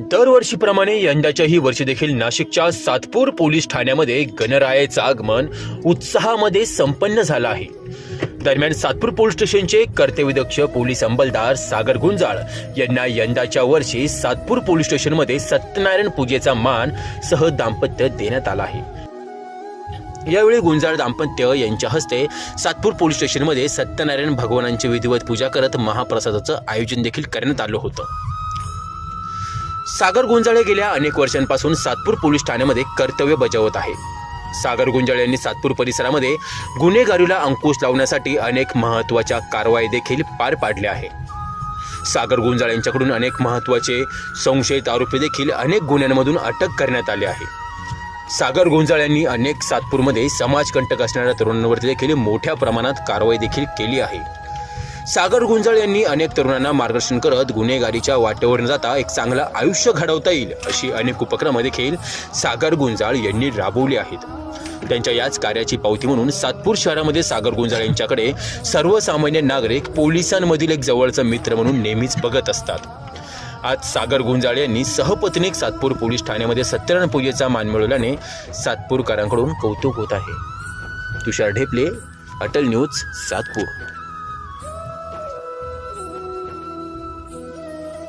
दरवर्षीप्रमाणे यंदाच्याही वर्षी देखील नाशिकच्या सातपूर पोलीस ठाण्यामध्ये गणरायाचं आगमन उत्साहामध्ये संपन्न झालं आहे. दरम्यान सातपूर पोलीस स्टेशनचे कर्तव्यदक्ष पोलीस अंमलदार सागर गुंजाळ यांना यंदाच्या वर्षी सातपूर पोलीस स्टेशनमध्ये सत्यनारायण पूजेचा मान सह दाम्पत्य देण्यात आला आहे. यावेळी गुंजाळ दाम्पत्य यांच्या हस्ते सातपूर पोलीस स्टेशनमध्ये सत्यनारायण भगवानांची विधिवत पूजा करत महाप्रसादाचं आयोजन देखील करण्यात आलं होतं. सागर गुंजाळे गेल्या अनेक वर्षांपासून सातपूर पोलीस ठाण्यामध्ये कर्तव्य बजावत आहे. सागर गुंजाळे यांनी सातपूर परिसरामध्ये गुन्हेगारीला अंकुश लावण्यासाठी अनेक महत्त्वाच्या कारवाई देखील पार पाडल्या आहे. सागर गुंजाळे यांच्याकडून अनेक महत्त्वाचे संशयित आरोपी देखील अनेक गुन्ह्यांमधून अटक करण्यात आले आहे. सागर गुंजाळ यांनी अनेक सातपूरमध्ये समाजकंटक असणाऱ्या तरुणांवरती देखील मोठ्या प्रमाणात कारवाई देखील केली आहे. सागर गुंजाळ यांनी अनेक तरुणांना मार्गदर्शन करत गुन्हेगारीच्या वाटेवर न जाता एक चांगलं आयुष्य घडवता येईल अशी अनेक उपक्रम देखील सागर गुंजाळ यांनी राबवली आहेत. त्यांच्या याच कार्याची पावती म्हणून सातपूर शहरामध्ये सागर गुंजाळ यांच्याकडे सर्वसामान्य नागरिक पोलिसांमधील एक जवळचा मित्र म्हणून नेहमीच बघत असतात. आज सागर गुंजाळ यांनी सहपत्नीक सातपूर पोलीस ठाण्यामध्ये सत्यनारायण पूजेचा मान मिळवल्याने सातपूरकरांकडून कौतुक होत आहे. तुषार ढेपले अटल न्यूज सातपूर.